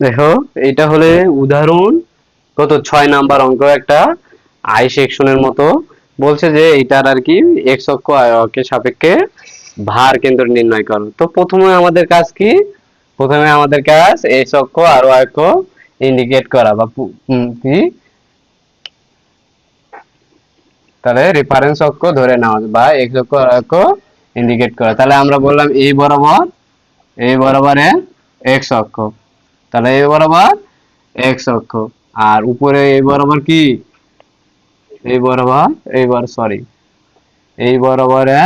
দেখো, এটা হলে উদাহরণ, কত? ছয় নাম্বার অঙ্ক একটা আই সেকশনের মতো। বলছে যে এটার আর কি এক্স অক্ষ আয় অক্ষের সাপেক্ষে ভার কেন্দ্র নির্ণয় করো। তো প্রথমে আমাদের কাজ কি? প্রথমে আমাদের কাজ এক্স অক্ষ আর ওয়াই অক্ষ ইন্ডিকেট করা বা কি? তাহলে রেফারেন্স অক্ষ ধরে নেওয়া বা এক্স অক্ষ আর অক্ষ ইন্ডিকেট করা। তাহলে আমরা বললাম এই বরাবর, এই বরাবরে এক্স অক্ষ। তাহলে এই বরাবর এক্স অক্ষ। আর উপরে এই বরাবর কি? এই বরাবর এই বার সরি এই বরাবরে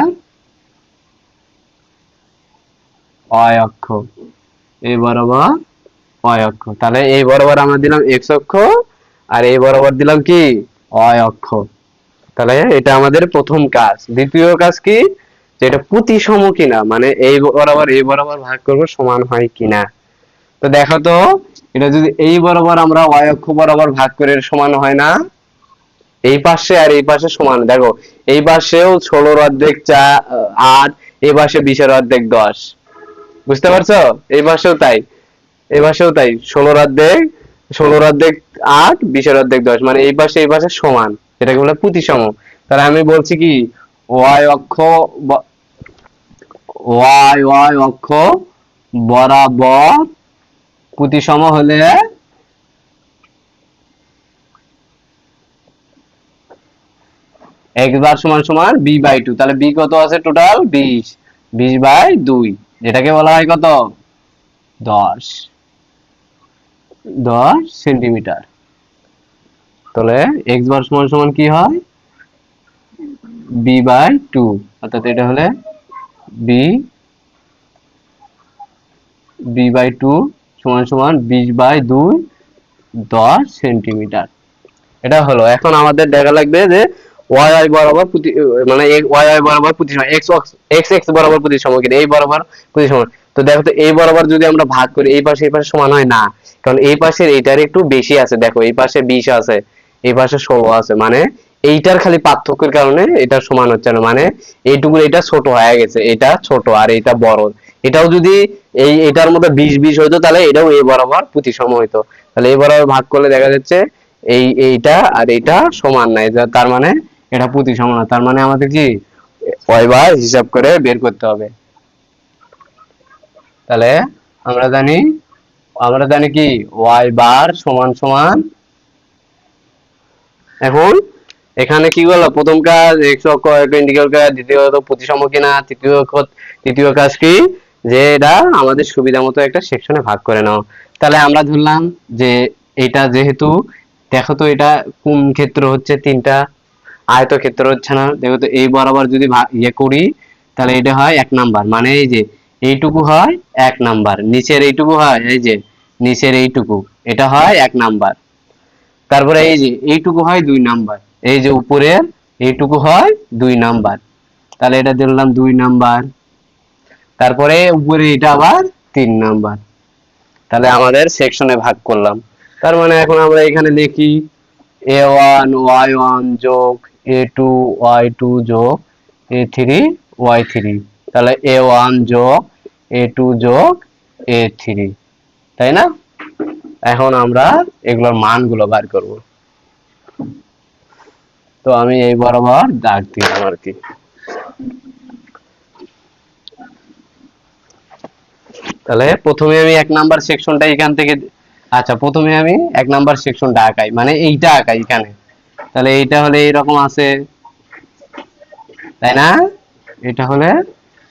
অয় অক্ষ। এই বরাবর অয় অক্ষ। তাহলে এই বরাবর আমরা দিলাম এক্স অক্ষ, আর এই বরাবর দিলাম কি? অয় অক্ষ। তাহলে এটা আমাদের প্রথম কাজ। দ্বিতীয় কাজ কি? যেটা প্রতিসম কিনা মানে এই বরাবর এই বরাবর ভাগ করব সমান হয় কিনা। তো দেখো তো, এটা যদি এই বরাবর আমরা y অক্ষ বরাবর ভাগ করে সমান হয় না, এই পাশে আর এই পাশে সমান। দেখো, এই পাশেও ষোলোর অর্ধেক চা আট, এই পাশে বিশের অর্ধেক দশ। বুঝতে পারছ? এই পাশেও তাই। এই পাশেও তাই। ষোলোর অর্ধেক ষোলোর অর্ধেক আট, বিশের অর্ধেক দশ। মানে এই পাশে এই পাশে সমান। এটাকে বলে প্রতিসম। তাহলে আমি বলছি কি? ওয়াই অক্ষ ওয়াই ওয়াই অক্ষ বরাবর প্রতিসম হলে এক্স বার সমান সমান বি বাই টু তাহলে বি কত আছে টোটাল বিশ। বিশ বাই দুই। যেটাকে বলা হয় কত? দশ। দশ সেন্টিমিটার তাহলে এক্স বার সমান সমান কি হয়? বি বাই টু অর্থাৎ এটা হলে বি বি বাই টু সমান সমান বিশ বাই দুই দশ সেন্টিমিটার। এটা হলো এখন আমাদের দেখা লাগবে যে ওয়াই ওয়াই বরাবর প্রতি মানে ওয়াই ওয়াই বরাবর প্রতিসম এক্স এক্স এক্স বরাবর প্রতিসম কিনা এই বরাবর তো দেখো তো এই বরাবর যদি আমরা ভাগ করি এই পাশে এই পাশে সমান হয় না। কারণ এই পাশের এইটার একটু বেশি আছে দেখো এই পাশে বিশ আছে এই পাশে ষোলো আছে। মানে এইটার খালি পার্থক্যের কারণে এটা সমান হচ্ছে না। মানে এইটুকু এটা ছোট হয়ে গেছে এটা ছোট আর এটা বড়। এটাও যদি এই এটার মধ্যে বিশ বিশ হইতো, তাহলে এটাও এই বরাবর প্রতিসম হইতো। তাহলে এই বরাবর ভাগ করলে দেখা যাচ্ছে এই এইটা আর এইটা সমান নাই তার মানে এটা প্রতিসম না। তার মানে আমাদের কি ওইবার হিসাব করে বের করতে হবে। তাহলে আমরা জানি আমরা জানি কি ওয়াই বার সমান সমান। এখন এখানে কি হলো প্রথম কাজ এক্স অক্ষ ইন্ডিকেট কাজ দ্বিতীয় প্রতিসম কিনা তৃতীয় তৃতীয় কাজ কি? যে এটা আমাদের সুবিধা মতো একটা সেকশনে ভাগ করে নাও। তাহলে আমরা ধরলাম যে এটা যেহেতু, দেখো তো এটা কোন ক্ষেত্র হচ্ছে তিনটা? আয়ত ক্ষেত্র হচ্ছে না। দেখো তো এই বরাবর যদি ইয়ে করি, তাহলে এটা হয় এক নাম্বার। মানে এই যে এইটুকু হয় এক নাম্বার। নিচের এইটুকু হয় এই যে নিচের এইটুকু। এটা হয় এক নাম্বার। তারপরে এই যে এইটুকু হয় দুই নাম্বার। এই যে উপরের এইটুকু হয় দুই নাম্বার। তাহলে এটা দিলাম দুই নাম্বার। তারপরে উপরে এটা আবার তিন নাম্বার। তাহলে আমাদের সেকশনে ভাগ করলাম। তার মানে এখন আমরা এখানে লিখি এ ওয়ান ওয়াই ওয়ান যোগ এ টু ওয়াই টু যোগ এ থ্রি ওয়াই থ্রি তাহলে এ ওয়ান যোগ এ টু যোগ এ থ্রি তাই না? এখন আমরা এগুলোর মানগুলো বার করব। তো আমি এই বরাবর দাগ দিলাম আর কি। তাহলে প্রথমে আমি এক নাম্বার সেকশনটা এখান থেকে আচ্ছা প্রথমে আমি এক নাম্বার সেকশনটা আঁকাই মানে এইটা আঁকাই এখানে। তাহলে এইটা হলে এইরকম আছে, তাই না? এটা হলে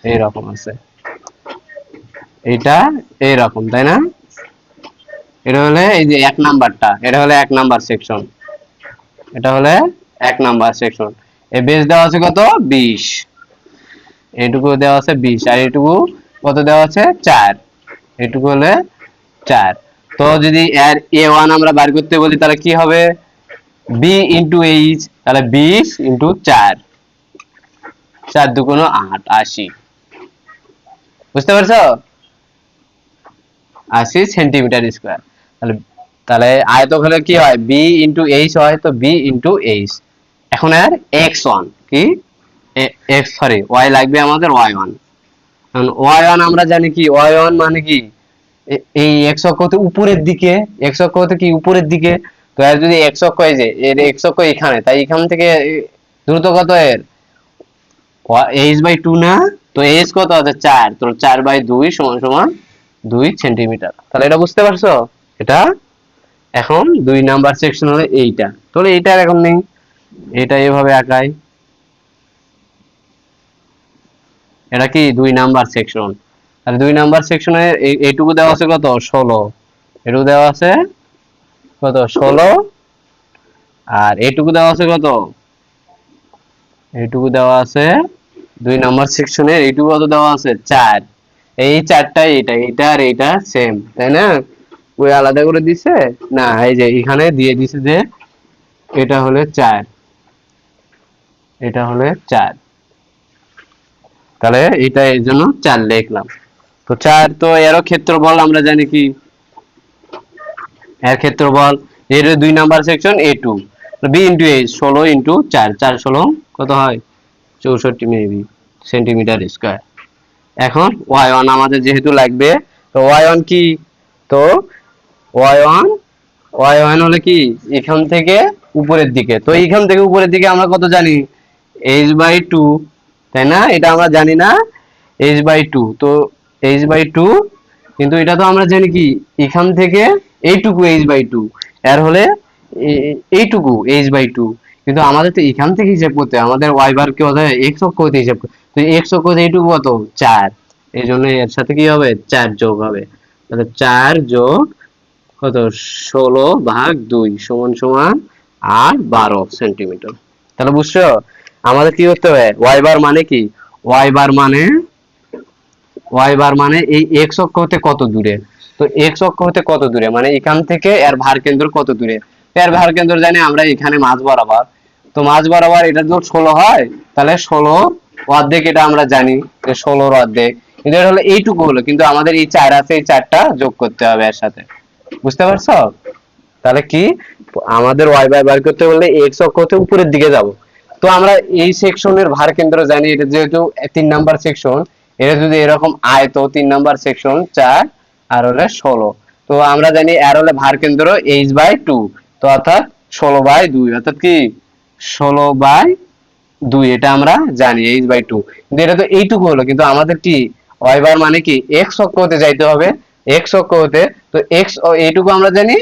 এইরকম আছে। এইটা এইরকম, তাই না? এটা হলে এই যে এক নাম্বারটা, এটা হলে এক নাম্বার সেকশন এটা হলে এক নাম্বার সেকশন এই বেস দেওয়া আছে কত? বিশ। এইটুকু দেওয়া আছে বিশ, আর এইটুকু কত দেওয়া আছে? চার। এইটুকু হলে চার। তো যদি এর এ ওয়ান আমরা বার করতে বলি, তাহলে কি হবে? বি ইন্টু এইচ তাহলে বিশ ইন্টু চার। চার দুগুণ আট, আশি। বুঝতে পারছ? আশি সেন্টিমিটার স্কোয়ার তাহলে তাহলে আয়তক্ষেত্রে কি হয়? বি ইন্টু এইচ হয়, তো বি ইন্টু এইচ এখন আর এক্স ওয়ান কি? এক্স সরি ওয়াই লাগবে আমাদের ওয়াই ওয়ান কারণ ওয়ান আমরা জানি কি ওয়ান মানে কি? এই এক্স অক্ষ হতে উপরের দিকে এক্স অক্ষ হতে কি উপরের দিকে? তো এর যদি এক্স অক্ষ এই যে, এর এক্স অক্ষ এখানে, তাই এখান থেকে দ্রুত কত এর? এইচ বাই টু না? তো এইচ কত? আছে চার। তো চার বাই দুই সমান সমান দুই সেন্টিমিটার। তাহলে এটা বুঝতে পারছ? এটা এখন দুই নাম্বার সেকশন হলো এইটা। তাহলে এইটা এখন নেই। এটা এভাবে আঁকাই এটা কি দুই নাম্বার সেকশন আর দুই নাম্বার সেকশনে এইটুকু দেওয়া আছে কত? ষোলো। এটুকু দেওয়া আছে কত? ষোলো। আর এইটুকু দেওয়া আছে কত? এইটুকু দেওয়া আছে দুই নাম্বার সেকশনের এইটুকু কত দেওয়া আছে? চার। এই চারটা এইটা এইটা আর এইটা সেম তাই না? ওই আলাদা করে দিছে? না, এই যে এখানে দিয়ে দিছে যে এটা হলে চার। এটা হলে চার। তাহলে এটা এর জন্য চার লিখলাম। তো চার তো এরও ক্ষেত্রফল আমরা জানি কি? এর ক্ষেত্রফল এর দুই number section A two B into A ষোলো ইন্টু চার। চার ষোলো কত হয়? চৌষট্টি মেবি সেন্টিমিটার স্কোয়ার এখন ওয়াই ওয়ান আমাদের যেহেতু লাগবে, তো ওয়াই ওয়ান কি? তো ওয়াই ওয়ান ওয়াই ওয়ান হলে কি? এখান থেকে উপরের দিকে। তো এখান থেকে উপরের দিকে আমরা কত জানি? এইচ বাই টু তাই না? এটা আমরা জানি না। এইচ বাই টু তো এইচ বাই টু কিন্তু এটা তো আমরা জানি কি? এখান থেকে এইটুকু এইচ বাই টু এর হলে এইটুকু এইচ বাই টু কিন্তু আমাদের তো এখান থেকে হিসাব করতে আমাদের ওয়াই বার কি হতে এক্স অক্ষ হতে হিসাব তো এক্স অক্ষ এইটুকু কত? চার। এই জন্য এর সাথে কি হবে? চার যোগ হবে। তাহলে চার যোগ কত? ষোলো ভাগ দুই সমান সমান আর বারো সেন্টিমিটার। তাহলে বুঝছ? আমাদের কি করতে হবে? ওয়াই বার মানে কি? ওয়াই বার মানে ওয়াই বার মানে এই এক্স অক্ষ হতে কত দূরে? তো এক্স অক্ষ হতে কত দূরে? মানে এখান থেকে এর ভার কেন্দ্র কত দূরে? এর ভার কেন্দ্র জানি আমরা এখানে মাঝ বরাবর। তো মাঝ বরাবর এটা যদি ষোলো হয়, তাহলে ষোলো অর্ধেক এটা আমরা জানি যে ষোলোর অর্ধেক। কিন্তু এটা হলো এইটুকু হলো, কিন্তু আমাদের এই চার আছে, এই চারটা যোগ করতে হবে এর সাথে। বুঝতে পারছ? তাহলে কি? আমাদের ওয়াই বাই বার করতে বললে এক্স অক্ষ হতে উপরের দিকে যাব। তো আমরা এই সেকশনের ভার কেন্দ্র জানি, এটা যেহেতু তিন নাম্বার সেকশন এটা যদি এরকম আয়, তো তিন নাম্বার সেকশন চার, আর হলে ষোলো। তো আমরা জানি এর হলে ভার কেন্দ্র এইচ বাই টু তো অর্থাৎ ষোলো বাই দুই, অর্থাৎ কি? ষোলো বাই দুই, এটা আমরা জানি এইচ বাই টু কিন্তু এটা তো এইটুকু হলো, কিন্তু আমাদের কি? ওয়াই বার মানে কি? এক্স অক্ষ হতে যাইতে হবে এক্স অক্ষ হতে তো এক্স এইটুকু আমরা জানি,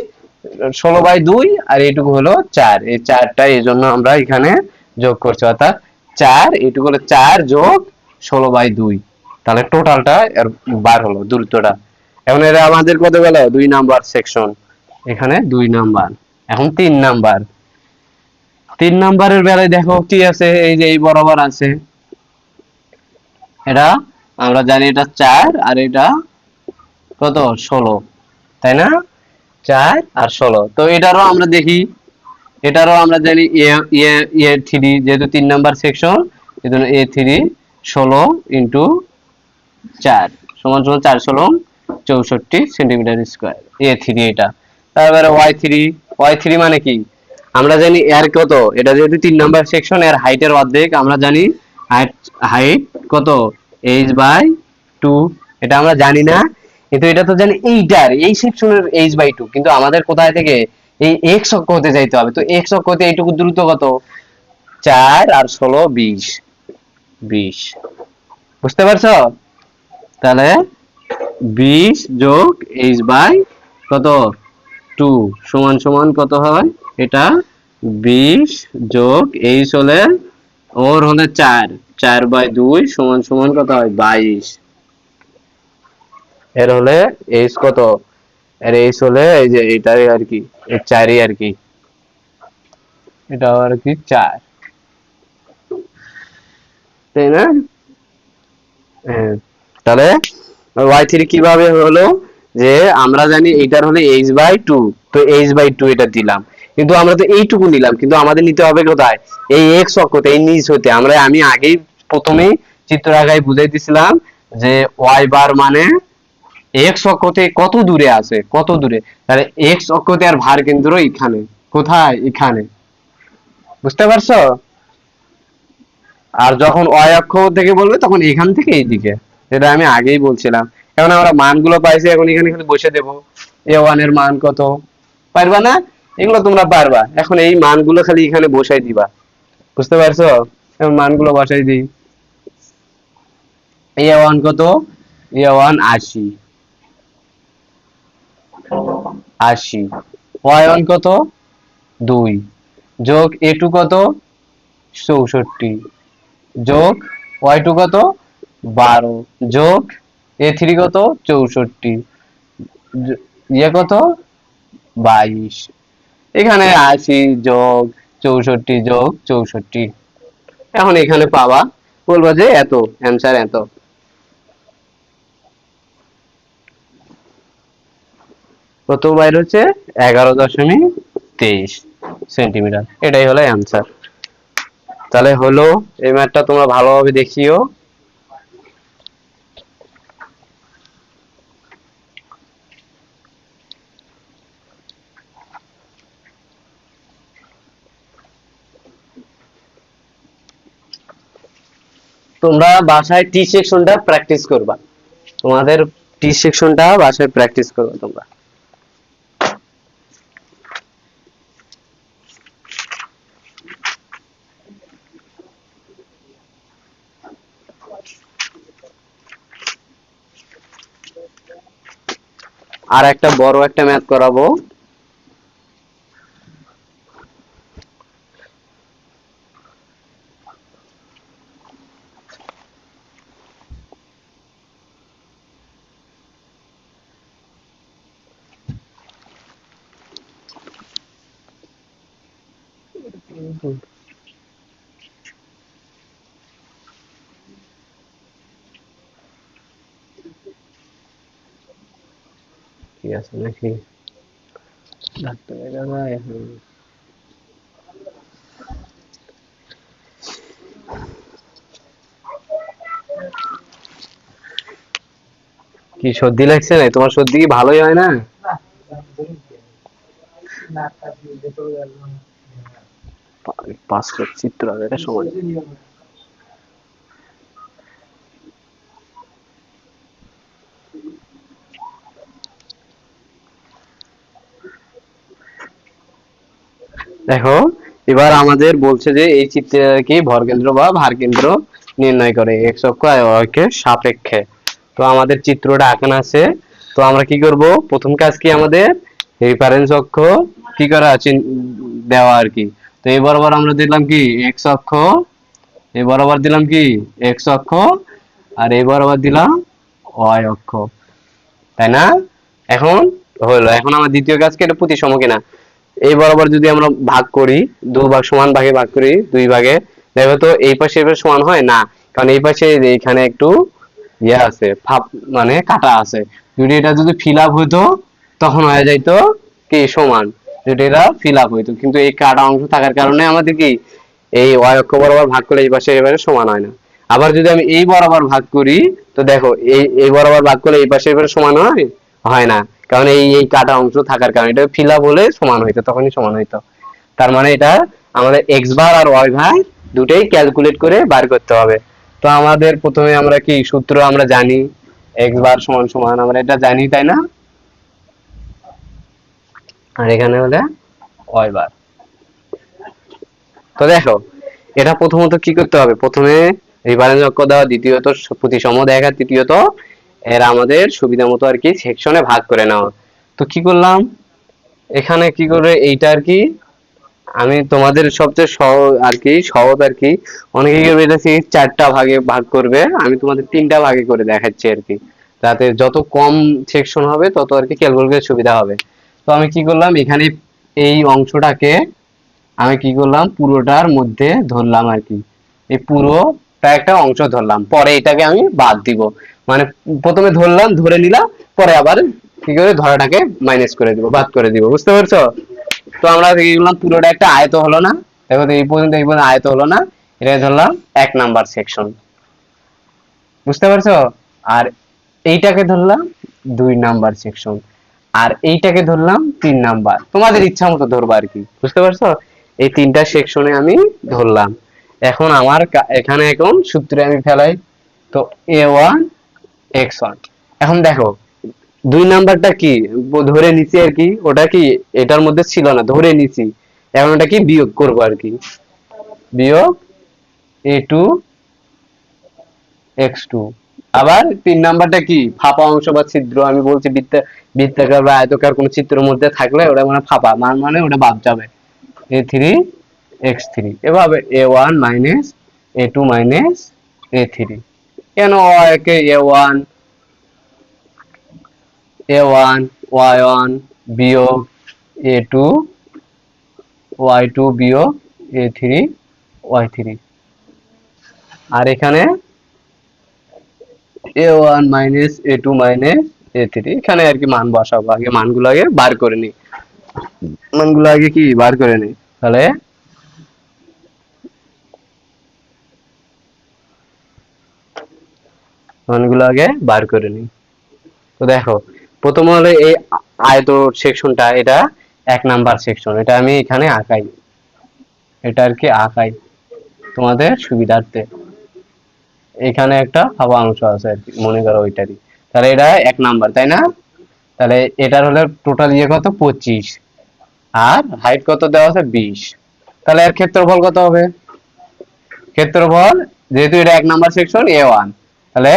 ষোলো বাই দুই, আর এইটুকু হলো চার। এই চারটা এই জন্য আমরা এখানে যোগ করছি, অর্থাৎ চার, এইটুকু হলো চার যোগ ষোলো বাই দুই। তাহলে টোটালটা এর বার হলো, দূরত্বটা। এখন এটা আমাদের কত গেল? দুই নাম্বার সেকশন এখানে দুই নাম্বার। এখন তিন নাম্বার। তিন নাম্বারের বেলায় দেখো কি আছে? এই যে এই বরাবর আছে। এটা আমরা জানি এটা চার, আর এটা কত? ষোলো। তাই না? চার আর ষোলো। তো এটারও আমরা দেখি এটারও আমরা জানি এ থ্রি যেহেতু তিন নাম্বার সেকশন এই জন্য এ থ্রি ষোলো ইন্টু চার, সমান সমান চার ষোলো, চৌষট্টি সেন্টিমিটার স্কোয়ার এ থ্রি এটা। তারপরে ওয়াই থ্রি ওয়াই থ্রি মানে কি? আমরা জানি এর কত? এটা যেহেতু তিন নাম্বার সেকশন এর হাইটের অর্ধেক, আমরা জানি হাইট হাইট কত? এইচ বাই টু এটা আমরা জানি না। কিন্তু এটা তো জানি এইটার, এই সেকশনের এইচ বাই টু কিন্তু আমাদের কোথায় থেকে এই এক্স অক্ষ হতে যাইতে হবে। তো এক্স অক্ষ হতে এইটুকু দ্রুত কত? চার আর ষোলো, বিশ। বিশ। বুঝতে পারছ? তাহলে বিশ যোগ এইচ বাই কত? টু সমান সমান কত হয়? এটা বিশ যোগ এইচ হলে ওর হলে চার। চার বাই দুই সমান সমান কত হয়? বাইশ। এর হলে এইচ কত? এইচ হলে এই যে এটাই আর কি চারই আর কি। এটা আর কি চার। তাই না? হ্যাঁ। তাহলে ওয়াই থ্রি কীভাবে হলো? যে আমরা জানি হলে এইচ বাই টু তো এইচ বাই টু এটা দিলাম। কিন্তু আমরা তো এইটুকু নিলাম, কিন্তু আমাদের নিতে হবে কোথায়? এই এক্স অক্ষতে, এই নিচ হতে। আমরা, আমি আগেই প্রথমেই চিত্র আগায় বুঝাই দিছিলাম যে ওয়াই বার মানে এক্স অক্ষতে কত দূরে আছে? কত দূরে? তাহলে এক্স অক্ষতে আর ভার কেন্দ্র এখানে। কোথায়? এখানে। বুঝতে পারছ? আর যখন ওয়াই অক্ষ থেকে বলবে, তখন এখান থেকে এইদিকে। এটা আমি আগেই বলছিলাম। এখন আমরা মানগুলো পাইছি, এখন এখানে খালি বসে দেব। এ ওয়ানের মান কত? পারবা না? এগুলো তোমরা পারবা। এখন এই মানগুলো খালি এখানে বসাই দিবা। বুঝতে পারছ? এখন মানগুলো বসাই দিই। এ ওয়ান কত? এ ওয়ান আশি। আশি। ওয়াই কত? দুই। যোগ এ টু কত? চৌষট্টি। যোগ ওয়াই টু কত? বারো। যোগ এ থ্রি কত? চৌষট্টি। ইয়ে কত? বাইশ। এখানে আশি যোগ চৌষট্টি যোগ চৌষট্টি। এখন এখানে পাবা বলব যে এত অ্যান্সার এত। কত বাইর হচ্ছে এগারো দশমিক তেইশ সেন্টিমিটার এটাই হলো অ্যান্সার তাহলে হলো, এই ম্যাথটা তোমরা ভালোভাবে দেখিও। তোমরা বাসায় টি সেকশনটা প্র্যাকটিস করবা। তোমাদের টি সেকশনটা বাসায় প্র্যাকটিস করবা তোমরা। আর একটা বড় একটা ম্যাথ করাবো। কি আছে নাকি এখন কি সর্দি লাগছে না? তোমার সর্দি কি ভালোই হয় না? পাস করছি চিত্র এটা সময় দেখো, এবার আমাদের বলছে যে এই চিত্রে কি ভরকেন্দ্র বা ভারকেন্দ্র নির্ণয় করে এক্স অক্ষ অক্ষের সাপেক্ষে। তো আমাদের চিত্রটা আঁকানো আছে। তো আমরা কি করব? প্রথম কাজ কি আমাদের? রেফারেন্স অক্ষ কি করা আছে? দেওয়া আর কি। তো এই বরাবর আমরা দিলাম কি? এক্স অক্ষ, এই বরাবর দিলাম কি? এক্স অক্ষ, আর এই বরাবর দিলাম y অক্ষ। তাই না? এখন হলো, এখন আমার দ্বিতীয় কাজ কি? এটা প্রতিসম কিনা? এই বরাবর যদি আমরা ভাগ করি, দু ভাগ সমান ভাগে ভাগ করি, দুই ভাগে, দেখো তো এই পাশে এবার সমান হয়? না। কারণ এই পাশে এখানে একটু ইয়ে আছে, ফাপ মানে কাটা আছে। যদি এটা যদি ফিল আপ হইতো, তখন হয়ে যাইতো কি? সমান। যদি এটা ফিল আপ হইতো। কিন্তু এই কাটা অংশ থাকার কারণে আমাদের কি? এই অক্ষ বরাবর ভাগ করলে এই পাশে এবারে সমান হয় না। আবার যদি আমি এই বরাবর ভাগ করি, তো দেখো, এই এই বরাবর ভাগ করলে এই পাশে এবারে সমান হয়? হয় না। কারণ এই এই কাটা অংশ থাকার কারণে এটা ফিল আপ হলে সমান হইতো, তখনই সমান হইতো। তার মানে এটা আমাদের এক্স বার আর ওয়াই ভার দুটোই ক্যালকুলেট করে বার করতে হবে। তো আমাদের প্রথমে আমরা কি সূত্র আমরা জানি এক্স বার সমান সমান, আমরা এটা জানি, তাই না? আর এখানে হলে ওয়াই বার তো দেখো, এটা প্রথমত কি করতে হবে? প্রথমে রিফারেন্স অক্ষ দেওয়া, দ্বিতীয়ত প্রতিসম দেখা তৃতীয়ত এর আমাদের সুবিধা মতো আর কি সেকশনে ভাগ করে নেওয়া। তো কি করলাম? এখানে কি করে এইটা আর কি, আমি তোমাদের সবচেয়ে সহজ আর কি, সহজ আর কি, অনেকে কি করবে চারটা ভাগে ভাগ করবে, আমি তোমাদের তিনটা ভাগে করে দেখাচ্ছি আর কি। যাতে যত কম সেকশন হবে, তত আর কি ক্যালকুলেট সুবিধা হবে। তো আমি কি করলাম, এখানে এই অংশটাকে আমি কি করলাম, পুরোটার মধ্যে ধরলাম আর কি। এই পুরোটা একটা অংশ ধরলাম, পরে এটাকে আমি বাদ দিব। মানে প্রথমে ধরলাম, ধরে নিলাম, পরে আবার কি করে ধরাটাকে মাইনাস করে দিব, বাদ করে দিব, বুঝতে পারছ? তো আমরা করলাম পুরোটা একটা আয়ত হলো না, দেখো এই পর্যন্ত এই পর্যন্ত আয়ত হলো না এটা ধরলাম এক নাম্বার সেকশন বুঝতে পারছ? আর এইটাকে ধরলাম দুই নাম্বার সেকশন আর এইটাকে ধরলাম তিন নাম্বার তোমাদের ইচ্ছা মতো ধরবা আর কি, বুঝতে পারছ? এই তিনটা সেকশনে আমি ধরলাম। এখন আমার এখানে এখন সূত্রে আমি ফেলাই, তো এ ওয়ান এক্স ওয়ান এখন দেখো, দুই নাম্বারটা কি? ধরে নিছি আর কি, ওটা কি, এটার মধ্যে ছিল না, ধরে নিছি। এখন ওটা কি বিয়োগ করব আর কি? বিয়োগ এ টু এক্স টু আবার তিন নাম্বারটা কি? ফাঁপা অংশ বা ছিদ্র, আমি বলছি বৃত্তা, বৃত্তাকার বা আয়তকার কোন চিত্রের মধ্যে থাকলে ওটা মানে ফাঁপা মানে ওটা বাদ যাবে। এ থ্রি এক্স থ্রি এভাবে A one minus A two minus A three কেন একে A one A one Y one বিয়োগ এ টু ওয়াই টু বিয়োগ এ থ্রি ওয়াই থ্রি আর এখানে A one minus A two minus A three এখানে আর কি মান বসাবো, আগে মানগুলো আগে বার করে নি মানগুলো আগে কি? বার করে নি তাহলে মানগুলো আগে বার করে নি তো দেখো, প্রথম হলো এই আয়ত সেকশনটা, এটা এক নাম্বার সেকশন, এটা আমি এখানে আঁকাই। এটা আর কি আঁকাই তোমাদের সুবিধার্থে। এখানে একটা ফাঁপা অংশ আছে আর কি, মনে করো ওইটারই। তাহলে এটা এক নাম্বার, তাই না? তাহলে এটার হলে টোটাল ইয়ে কত? পঁচিশ। আর হাইট কত দেওয়া আছে? বিশ। তাহলে এর ক্ষেত্রফল কত হবে? ক্ষেত্রফল, যেহেতু এটা এক নাম্বার সেকশন এ ওয়ান তাহলে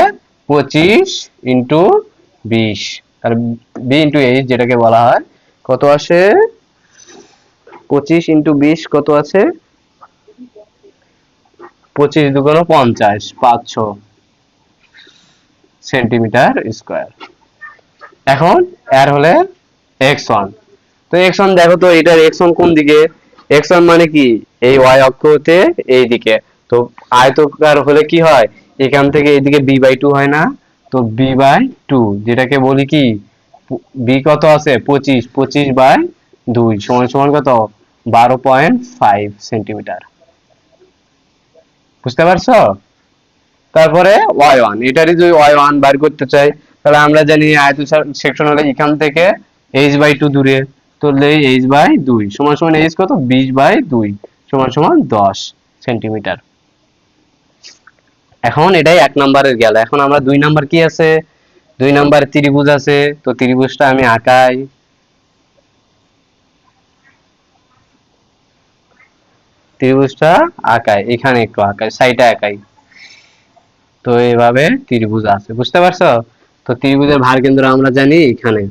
পঁচিশ ইন্টু বিশ। তাহলে বি ইন্টু এইচ যেটাকে বলা হয়, কত আসে? পঁচিশ ইন্টু বিশ কত আছে? পঁচিশ দুগুণ পঞ্চাশ, পাঁচশো সেন্টিমিটার স্কোয়ার। এখন এর হলে এক্স ওয়ান। তো এক্স ওয়ান দেখো তো এটার এক্স ওয়ান কোন দিকে? এক্স ওয়ান মানে কি? এই ওয়াই অক্ষ হতে এই দিকে। তো আয়তকার হলে কি হয়? এখান থেকে এদিকে বি বাই টু হয় না, তো বি বাই টু যেটাকে বলি কি বি কত আছে? পঁচিশ পঁচিশ বাই দুই, সমান সমান কত? বারো পয়েন্ট ফাইভ সেন্টিমিটার বুঝতে পারছ? তারপরে ওয়াই ওয়ান এটারই যদি ওয়াই ওয়ান বার করতে চাই, তাহলে আমরা জানি আয়ত সেকশন হলে এখান থেকে এইচ বাই টু দূরে তুললে এইচ বাই দুই, সমান সমান এইচ কত? বিশ বাই দুই, সমান সমান দশ সেন্টিমিটার এখন এটাই এক নাম্বারের গেল। এখন আমরা দুই নাম্বার কি আছে? দুই নাম্বার ত্রিভুজ আছে, তো ত্রিভুজটা আমি আঁকাই। ত্রিভুজটা আঁকাই, এখানে একটু আঁকাই সাইডে আঁকাই। তো এইভাবে ত্রিভুজ আছে, বুঝতে পারছ? তো ত্রিভুজের ভার কেন্দ্র আমরা জানি এখানে।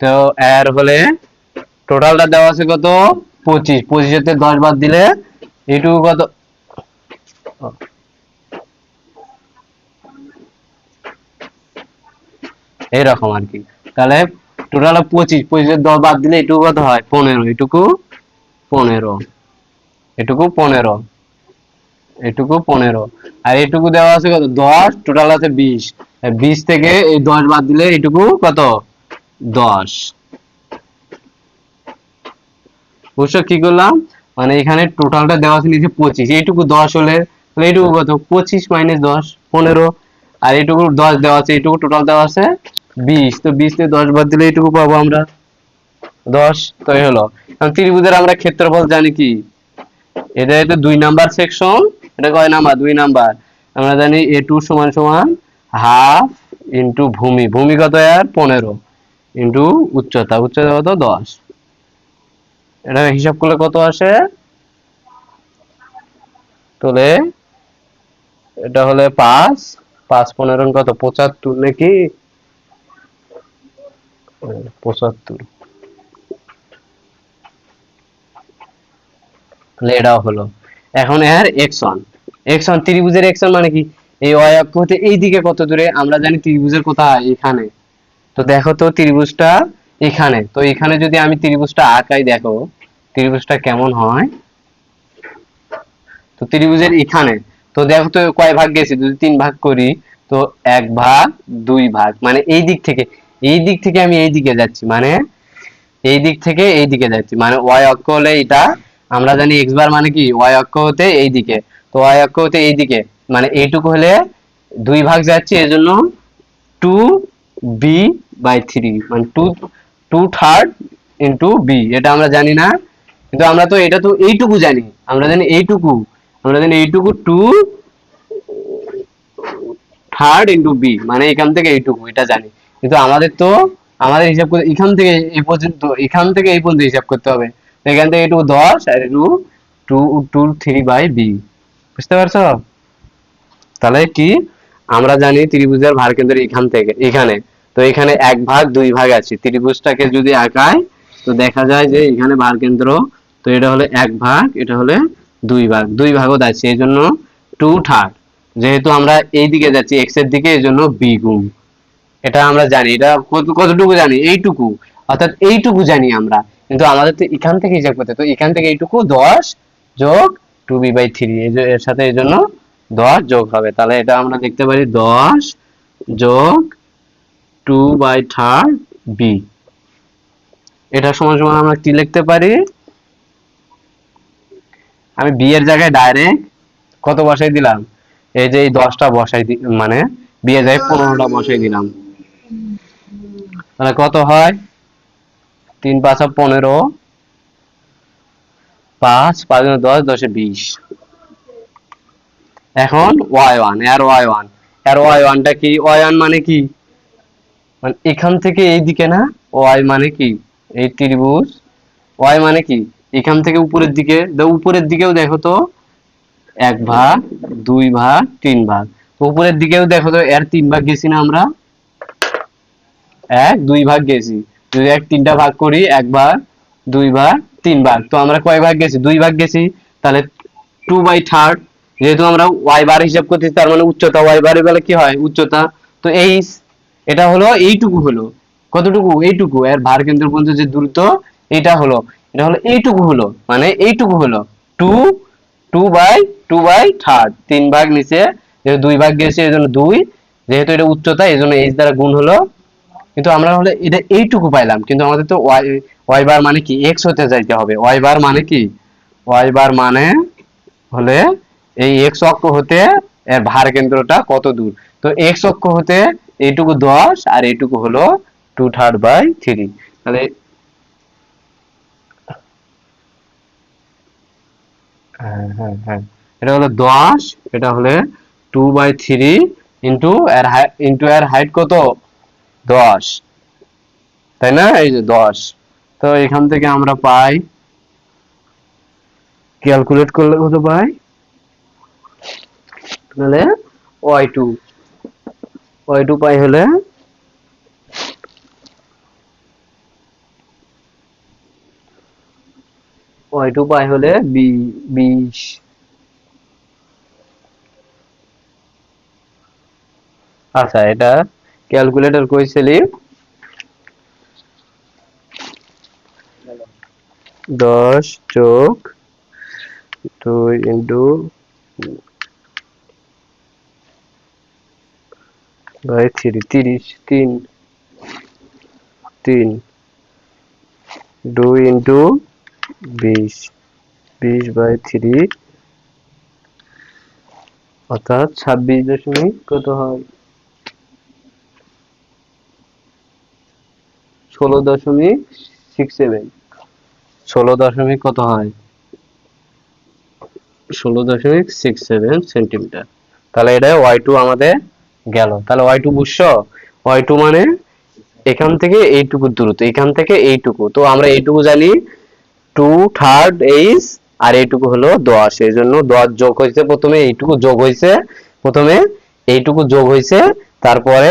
তো এর হলে টোটালটা দেওয়া আছে কত? পঁচিশ। পঁচিশেতে দশ বাদ দিলে এইটুকু কত? এইরকম আর কি তাহলে টোটাল পঁচিশ, পঁচিশের দশ বাদ দিলে এটুকু কত হয়? পনেরো। এটুকু পনেরো। এটুকু পনেরো। এটুকু পনেরো। আর এটুকু দেওয়া আছে কত? দশ টোটাল আছে বিশ। বিশ থেকে এই দশ বাদ দিলে এটুকু কত? দশ। বুঝছ কি করলাম? মানে এখানে টোটালটা দেওয়া আছে নিচে পঁচিশ। এইটুকু দশ হলে, তাহলে এইটুকু কত? পঁচিশ মাইনাস দশ, পনেরো। আর এইটুকু দশ দেওয়া আছে, এইটুকু টোটাল দেওয়া আছে বিশ। তো বিশ থেকে দশ বাদ দিলে এইটুকু পাবো আমরা। দশ, তো এই হলো। কারণ ত্রিভুজের আমরা ক্ষেত্রফল জানি কি? এটা এটা দুই নাম্বার সেকশন এটা কয় নাম্বার? দুই নাম্বার। আমরা জানি এ টু সমান সমান হাফ ইন্টু ভূমি। ভূমি কত আর পনেরো ইন্টু উচ্চতা। উচ্চতা কত? দশ। এটা হিসাব করলে কত আসে? তাহলে এটা হলে পাঁচ পাঁচ পনেরো কত? পঁচাত্তর নাকি? পঁচাত্তর। এটাও হলো। এখন এর এক্স ওয়ান এক্স ওয়ান ত্রিভুজের এক্স ওয়ান মানে কি? এই ওয়াই অক্ষ হতে এই দিকে কত দূরে? আমরা জানি ত্রিভুজের কোথায়? এখানে। তো দেখো তো ত্রিভুজটা এখানে। তো এখানে যদি আমি ত্রিভুজটা আঁকাই, দেখো, ত্রিভুজটা কেমন হয়? তো ত্রিভুজের এখানে। তো দেখো, তো কয় ভাগ গেছে? যদি তিন ভাগ করি, তো এক ভাগ, দুই ভাগ মানে এই দিক থেকে, এই দিক থেকে আমি এই দিকে যাচ্ছি মানে এই দিক থেকে এই দিকে যাচ্ছি মানে ওয়াই অক্ষ হলে এটা আমরা জানি এক্স বার মানে কি? ওয়াই অক্ষ হতে এই দিকে, তো ওয়াই অক্ষ হতে এই দিকে মানে এইটুকু হলে দুই ভাগ যাচ্ছে এজন্য টু বি বাই থ্রি মানে two two third into B এটা আমরা জানি না, কিন্তু আমরা তো, এটা তো এইটুকু জানি, আমরা জানি এইটুকু আমরা জানি এইটুকু টু থার্ড ইন্টু বি মানে এখান থেকে এইটুকু, এটা জানি। কিন্তু আমাদের তো, আমাদের হিসাব করতে, এখান থেকে এই পর্যন্ত এখান থেকে এই পর্যন্ত হিসাব করতে হবে। এখান থেকে একটু দশ, আর একটু two two three by B বুঝতে পারছ? তাহলে কি? আমরা জানি ত্রিভুজের ভার কেন্দ্র এখান থেকে, এখানে। তো এখানে এক ভাগ, দুই ভাগ আছে। ত্রিভুজটাকে যদি আঁকায়, তো দেখা যায় যে এখানে ভার কেন্দ্র, তো এটা হলে এক ভাগ, এটা হলো দুই ভাগ, দুই ভাগও আছে এই জন্য টু থার্ড যেহেতু আমরা এই দিকে যাচ্ছি এক্সের দিকে এই জন্য বি গুণ। এটা আমরা জানি, এটা কত- কতটুকু জানি? এইটুকু। অর্থাৎ এইটুকু জানি আমরা। কিন্তু আমাদের তো এখান থেকে হিসাব করতে তো এখান থেকে এইটুকু দশ যোগ টু বি বাই থ্রি এর সাথে এই জন্য দশ যোগ হবে। তাহলে এটা আমরা দেখতে পারি দশ যোগ টু বাই থার্ড বি এটা সমান সমান আমরা কি লিখতে পারি? আমি বিয়ের জায়গায় ডাইরেক্ট কত বসাই দিলাম? এই যে এই দশটা বসাই মানে বি এর জায়গায় পনেরোটা বসাই দিলাম। তাহলে কত হয়? তিন পাঁচা পনেরো, পাঁচ পাঁচ দশ, দশে বিশ। এখন ওয়াই ওয়ানের ওয়াই ওয়ানের ওয়াই ওয়ানটা কি? ওয়াই ওয়ান মানে কি? মানে এখান থেকে এই দিকে না? ওয়াই মানে কি? এই ত্রিভুজ। ওয়াই মানে কি? এখান থেকে উপরের দিকে উপরের দিকেও দেখো তো, এক ভাগ, দুই ভাগ, তিন ভাগ। উপরের দিকেও দেখো তো, এর তিন ভাগ গেছি না আমরা? এক, দুই ভাগ গেছি। যদি এক তিনটা ভাগ করি, এক ভাগ, দুই ভাগ, তিন ভাগ। তো আমরা কয় ভাগ গেছি? দুই ভাগ গেছি। তাহলে টু বাই থার্ড যেহেতু আমরা ওয়াই বার হিসাব করতেছি, তার মানে উচ্চতা ওয়াই বারের বেলা কি হয়? উচ্চতা। তো এই, এটা হলো এইটুকু হলো। কতটুকু? এইটুকু। এর ভার কেন্দ্র পর্যন্ত যে দূরত্ব এটা হলো এটা হলো এইটুকু হলো মানে এইটুকু হলো। Two two by two by third. তিন ভাগ নিচে, যেহেতু দুই ভাগ গেছে, এই জন্য দুই। যেহেতু এটা উচ্চতা, এই জন্য এইচ দ্বারা গুণ হলো। কিন্তু আমরা হলে এটা এইটুকু পাইলাম, কিন্তু আমাদের তো ওয়াই ওয়াই বার মানে কি? এক্স হতে যাইতে হবে। ওয়াই বার মানে কি? ওয়াই বার মানে হলে এই এক্স অক্ষ হতে এর ভার কেন্দ্রটা কত দূর? তো এক্স অক্ষ হতে এইটুকু দশ, আর এইটুকু হলো টু থার্ড বাই থ্রি তাহলে হ্যাঁ হ্যাঁ হ্যাঁ। এটা হলো দশ, এটা হলে টু বাই থ্রি ইন্টু এর ইন্টু এর হাইট কত? দশ। তাই না? এই যে দশ। তো এখান থেকে আমরা পাই ক্যালকুলেট করলে কত পাই? তাহলে ওয়াই টু ওয়াই টু পাই হলে ওয়াই টু পাই হলে বি, বিশ। আচ্ছা এটা ক্যালকুলেটর কইছিলি। দশ যোগ দুই ইন্টু বাই থ্রি, তিরিশ, তিন। তিন। দুই ইন্টু বিশ বিশ বাই থ্রি। অর্থাৎ ছাব্বিশ দশমিক কত হয়? ষোলো দশমিক সিক্স সেভেন ষোলো দশমিক কত হয়? ষোলো দশমিক সিক্স সেভেন সেন্টিমিটার তাহলে এটা ওয়াই টু আমাদের গেল। তাহলে ওয়াই টু বুঝছ? ওয়াই টু মানে এখান থেকে এইটুকু দূরত্ব এখান থেকে এইটুকু। তো আমরা এইটুকু জানি টু থার্ড এইচ আর এইটুকু হলো দশ। এই জন্য দশ যোগ হয়েছে প্রথমে এইটুকু যোগ হয়েছে। প্রথমে এইটুকু যোগ হয়েছে। তারপরে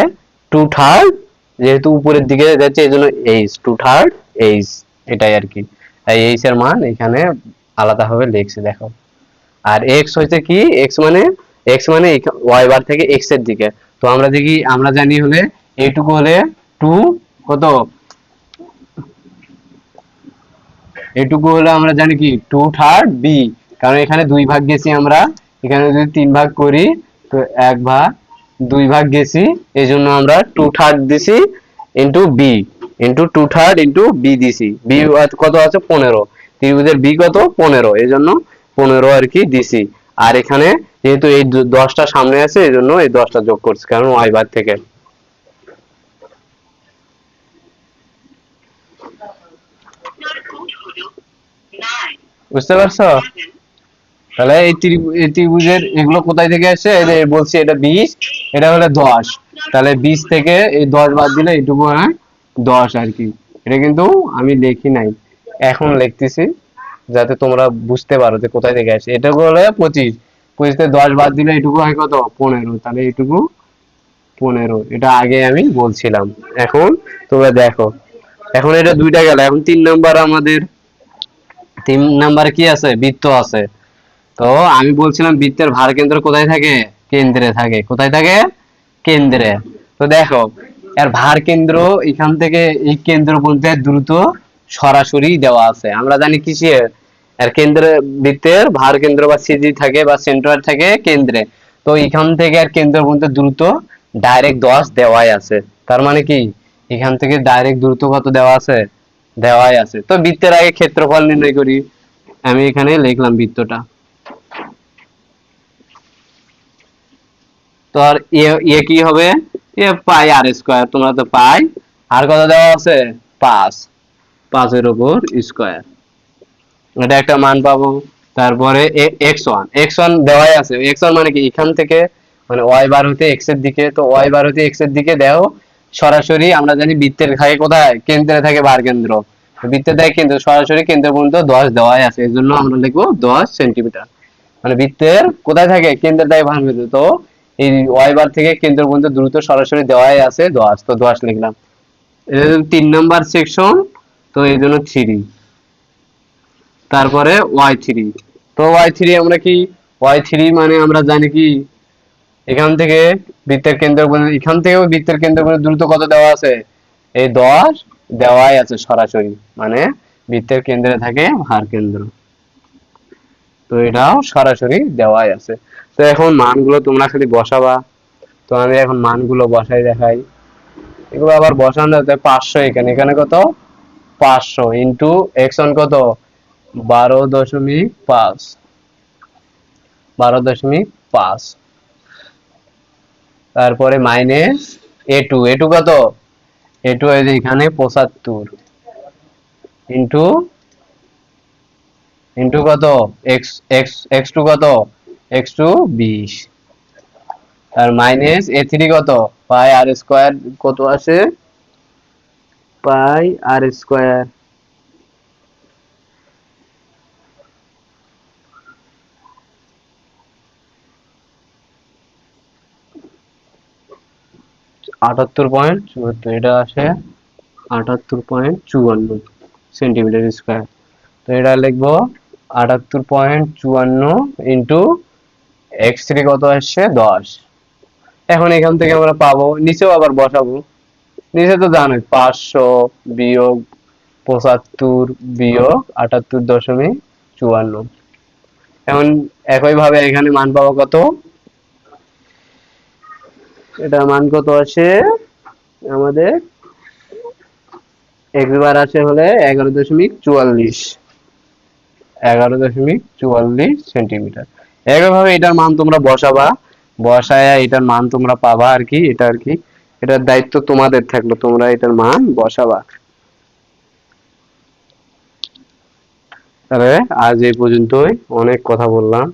টু থার্ড যেহেতু উপরের দিকে যাচ্ছে, এই জন্য এইচ টু থার্ড এইচ এটাই আর কি। এইচ এর মান এখানে আলাদাভাবে লিখছি দেখো। আর এক্স হচ্ছে কি? এক্স মানে এক্স মানে ওয়াই বার থেকে এক্সের দিকে। তো আমরা দেখি, আমরা জানি হলে এইটুকু হলে টু কত? এটুকু হলো আমরা জানি কি? টু থার্ড বি কারণ এখানে দুই ভাগ গেছি আমরা। এখানে যদি তিন ভাগ করি, তো এক ভাগ, দুই ভাগ গেছি। এই জন্য আমরা টু থার্ড দিছি into B into two third into B দিছি। বি কত আছে? পনেরো। ত্রিভুজের বি কত? পনেরো। এই জন্য পনেরো আর কি দিছি। আর এখানে যেহেতু এই দশটা সামনে আছে এই জন্য এই দশটা যোগ করছি, কারণ ওয়াই বার থেকে। বুঝতে পারছ? তাহলে এই ত্রিভু- এই ত্রিভুজের এগুলো কোথায় থেকে যে বলছি এটা বিশ এটা হলো দশ। তাহলে বিশ থেকে এই দশ বাদ দিলে এইটুকু হয় দশ আর কি। এটা কিন্তু আমি লিখি নাই। এখন লিখতেছি, যাতে তোমরা বুঝতে পারো যে কোথায় থেকে আসে এটা হলো পঁচিশ। পঁচিশ থেকে দশ বাদ দিলে এটুকু হয় কত? পনেরো। তাহলে এইটুকু পনেরো। এটা আগে আমি বলছিলাম। এখন তোমরা দেখো। এখন এটা দুইটা গেল। এখন তিন নাম্বার আমাদের তিন নাম্বার কি আছে? বৃত্ত আছে। তো আমি বলছিলাম বৃত্তের ভার কেন্দ্র কোথায় থাকে? কেন্দ্রে থাকে। কোথায় থাকে? কেন্দ্রে। তো দেখো, এর ভার কেন্দ্র এখান থেকে এই কেন্দ্র বলতে দ্রুত সরাসরি দেওয়া আছে। আমরা জানি কিসের? এর কেন্দ্রে বৃত্তের ভার কেন্দ্র বা সিজি থাকে বা সেন্টার থাকে কেন্দ্রে। তো এখান থেকে আর কেন্দ্র পর্যন্ত দ্রুত ডাইরেক্ট দশ দেওয়াই আছে। তার মানে কি? এখান থেকে ডাইরেক্ট দ্রুত কত দেওয়া আছে? দেওয়াই আছে। তো বৃত্তের আগে ক্ষেত্রফল নির্ণয় করি। আমি এখানে লিখলাম বৃত্তটা। তো আর এ কি হবে? A pi R square. তোমরা তো পাই। আর কত দেওয়া আছে? পাঁচ। পাঁচের উপর স্কয়ার। এটা একটা মান পাবো। তারপরে এক্স ওয়ান। এক্স ওয়ান দেওয়াই আছে। এক্স ওয়ান মানে কি? এখান থেকে মানে ওয়াই বার হতে এক্সের দিকে। তো ওয়াই বার হতে এক্সের দিকে দেও। সরাসরি আমরা জানি বৃত্তের থাকে কোথায়? কেন্দ্রে থাকে বার কেন্দ্র। বৃত্তের থাকে কেন্দ্র, সরাসরি কেন্দ্র পর্যন্ত দশ দেওয়াই আছে। এর জন্য আমরা লিখব দশ সেন্টিমিটার মানে বৃত্তের কোথায় থাকে? কেন্দ্রের দায় ভাঙবে তো এই ওয়াই বার থেকে কেন্দ্র পর্যন্ত দ্রুত সরাসরি দেওয়াই আছে দশ। তো দশ লিখলাম। তিন নাম্বার সেকশন তো এই জন্য থ্রি তারপরে ওয়াই থ্রি তো ওয়াই থ্রি আমরা কি? ওয়াই থ্রি মানে আমরা জানি কি? এখান থেকে বৃত্তের কেন্দ্র এখান থেকেও বৃত্তের কেন্দ্র দ্রুত কত দেওয়া আছে? এই দশ দেওয়াই আছে সরাসরি। মানে বৃত্তের কেন্দ্রে থাকে ভার কেন্দ্র। তো এটাও সরাসরি দেওয়াই আছে। তো এখন মানগুলো তোমরা খালি বসাবা। তো আমি এখন মানগুলো বসাই দেখাই। এগুলো আবার বসানো যাতে পাঁচশো এখানে। এখানে কত? পাঁচশো ইন্টু এক্স ওয়ান কত? বারো দশমিক পাঁচ। বারো দশমিক পাঁচ। তারপরে minus A two A two কত? এ টু এখানে পঁচাত্তর। ইন্টু ইন্টু কত? এক্স এক্স এক্স টু কত? এক্স টু বিশ। আর মাইনাস এ থ্রি কত? পাই আর স্কোয়ার কত আসে? পাই আর স্কোয়ার আটাত্তর পয়েন্ট চুয়াত্তর এটা আসে আটাত্তর পয়েন্ট চুয়ান্ন সেন্টিমিটার স্কোয়ার তো এটা লিখব আটাত্তর পয়েন্ট চুয়ান্ন ইন্টু এক্স থ্রি কত আসছে? দশ। এখন এখান থেকে আমরা পাবো, নিচেও আবার বসাবো। নিচে তো জানোই, পাঁচশো বিয়োগ পঁচাত্তর বিয়োগ আটাত্তর দশমিক চুয়ান্ন। এখন একইভাবে এখানে মান পাবো কত? এটা মান কত আছে আমাদের একবার আছে হলে এগারো দশমিক চুয়াল্লিশ। এগারো দশমিক চুয়াল্লিশ সেন্টিমিটার। একইভাবে এটার মান তোমরা বসাবা। বসায় এটার মান তোমরা পাবা আর কি, এটা আর কি। এটার দায়িত্ব তোমাদের থাকল, তোমরা এটার মান বসাবা। তাহলে আজ এই পর্যন্তই। অনেক কথা বললাম।